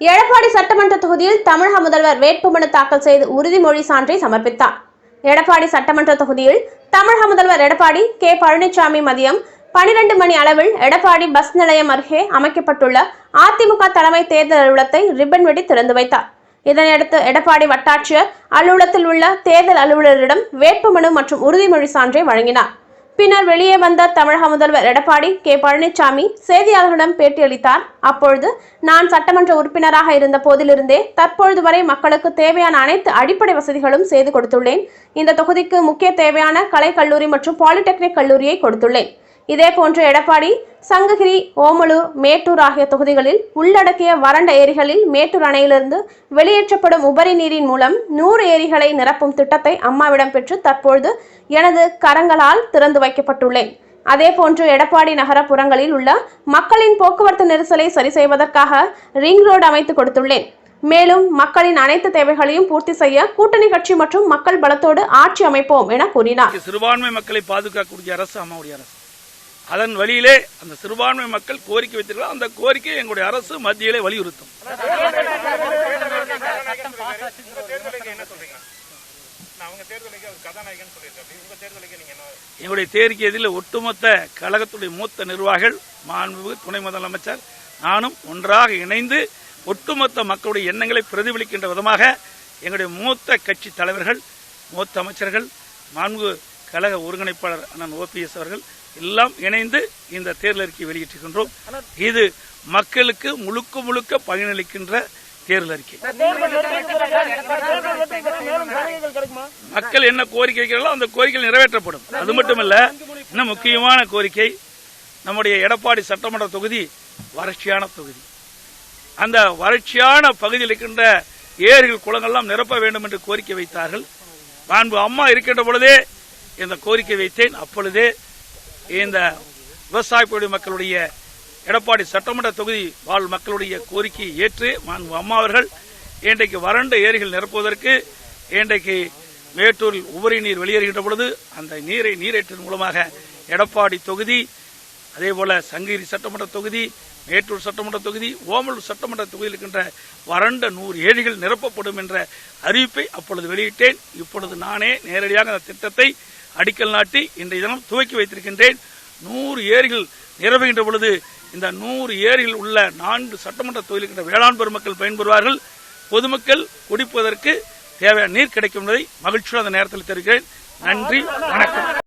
எடப்பாடி சட்டமன்ற தொகுதியில் தமிழக முதல்வர் வேட்புமனு தாக்கல் செய்து உறுதிமொழி சான்றை சமர்ப்பித்தார். எடப்பாடி சட்டமன்ற தொகுதியில் தமிழக முதல்வர் எடப்பாடி கே. பழனிசாமி மதியம் பனிரெண்டு மணி அளவில் எடப்பாடி பஸ் நிலையம் அருகே அமைக்கப்பட்டுள்ள அதிமுக தலைமை தேர்தல் அலுவலகத்தை ரிப்பன் வெடி திறந்து வைத்தார். இதனையடுத்து எடப்பாடி வட்டாட்சியர் அலுவலகத்தில் உள்ள தேர்தல் அலுவலரிடம் வேட்புமனு மற்றும் உறுதிமொழி சான்றை வழங்கினார். பின்னர் வெளியே வந்த தமிழக முதல்வர் எடப்பாடி கே பழனிசாமி செய்தியாளர்களிடம் பேட்டியளித்தார். அப்பொழுது நான் சட்டமன்ற உறுப்பினராக இருந்த போதிலிருந்தே தற்பொழுது வரை மக்களுக்கு தேவையான அனைத்து அடிப்படை வசதிகளும் செய்து கொடுத்துள்ளேன். இந்த தொகுதிக்கு முக்கிய தேவையான கலைக்கல்லூரி மற்றும் பாலிடெக்னிக் கல்லூரியை கொடுத்துள்ளேன். இதேபோன்று எடப்பாடி சங்ககிரி ஓமலூர் மேட்டூர் ஆகிய தொகுதிகளில் உள்ளடக்கிய வறண்ட ஏரிகளில் மேட்டூர் அணையிலிருந்து வெளியேற்றப்படும் உபரி நீரின் மூலம் நூறு ஏரிகளை நிரப்பும் திட்டத்தை அம்மாவிடம் பெற்று தற்பொழுது எனது கரங்களால் திறந்து வைக்கப்பட்டுள்ளேன். அதேபோன்று எடப்பாடி நகரப்புறங்களில் உள்ள மக்களின் போக்குவரத்து நெரிசலை சரி செய்வதற்காக ரிங் ரோடு அமைத்து கொடுத்துள்ளேன். மேலும் மக்களின் அனைத்து தேவைகளையும் பூர்த்தி செய்ய கூட்டணி கட்சி மற்றும் மக்கள் பலத்தோடு ஆட்சி அமைப்போம் என கூறினார். சிறுபான்மை மக்களை பாதுகாக்கக்கூடிய அரசு அம்மாவுடைய அரசு. அதன் வழியிலே அந்த சிறுபான்மை மக்கள் கோரிக்கை வைத்திருக்கலாம் அந்த கோரிக்கை எங்களுடைய அரசு மத்தியிலே வலியுறுத்தும். எங்களுடைய தேர்தலில் ஒட்டுமொத்த கழகத்துடைய மூத்த நிர்வாகிகள் மாண்பு துணை முதலமைச்சர் நானும் ஒன்றாக இணைந்து ஒட்டுமொத்த மக்களுடைய எண்ணங்களை பிரதிபலிக்கின்ற விதமாக எங்களுடைய மூத்த கட்சி தலைவர்கள் மூத்த அமைச்சர்கள் மாண்பு கழக ஒருங்கிணைப்பாளர் அண்ணன் ஓபிஎஸ் அவர்கள் எல்லாம் இணைந்து இந்த தேர்தல் அறிக்கை வெளியிட்டிருக்கின்றோம். இது மக்களுக்கு முழுக்க முழுக்க பயனளிக்கின்ற தேர்தல் அறிக்கை. மக்கள் என்ன கோரிக்கை வைக்கிறார்களோ அந்த கோரிக்கைகள் நிறைவேற்றப்படும். அது மட்டுமல்ல இன்னும் முக்கியமான கோரிக்கை நம்முடைய எடப்பாடி சட்டமன்ற தொகுதி வறட்சியான தொகுதி. அந்த வறட்சியான பகுதியில் இருக்கின்ற ஏரிகள் குளங்கள்லாம் நிரப்ப வேண்டும் என்று கோரிக்கை வைத்தார்கள். மாண்பு அம்மா இருக்கின்ற பொழுதே இந்த கோரிக்கை வைத்தேன். அப்பொழுதே இந்த விவசாய மக்களுடைய எடப்பாடி சட்டமன்ற தொகுதி வாழ் மக்களுடைய கோரிக்கையை ஏற்று மாண்பு அம்மா அவர்கள் இன்றைக்கு வறண்ட ஏரிகள் நிரப்புவதற்கு இன்றைக்கு மேட்டூரில் உபரி நீர் வெளியேறுகின்ற பொழுது அந்த நீரை நீரேற்றின் மூலமாக எடப்பாடி தொகுதி அதே போல சங்ககிரி சட்டமன்ற தொகுதி மேட்டூர் சட்டமன்ற தொகுதி ஓமலூர் சட்டமன்ற தொகுதியில் இருக்கின்ற வறண்ட நூறு ஏரிகள் நிரப்பப்படும் என்ற அறிவிப்பை அப்பொழுது வெளியிட்டேன். இப்பொழுது நானே நேரடியாக அந்த திட்டத்தை அடிக்கல் நாட்டி இன்றைய தினம் துவக்கி வைத்திருக்கின்றேன். நூறு ஏரிகள் நிரப்புகின்ற பொழுது இந்த நூறு ஏரிகள் உள்ள நான்கு சட்டமன்ற தொகுதியில் இருக்கின்ற வேளாண் பெருமக்கள் பயன்பெறுவார்கள். பொதுமக்கள் குடிப்பதற்கு தேவையான நீர் கிடைக்கும் என்பதை மகிழ்ச்சியோடு அந்த நேரத்தில் தெரிவிக்கிறேன். நன்றி வணக்கம்.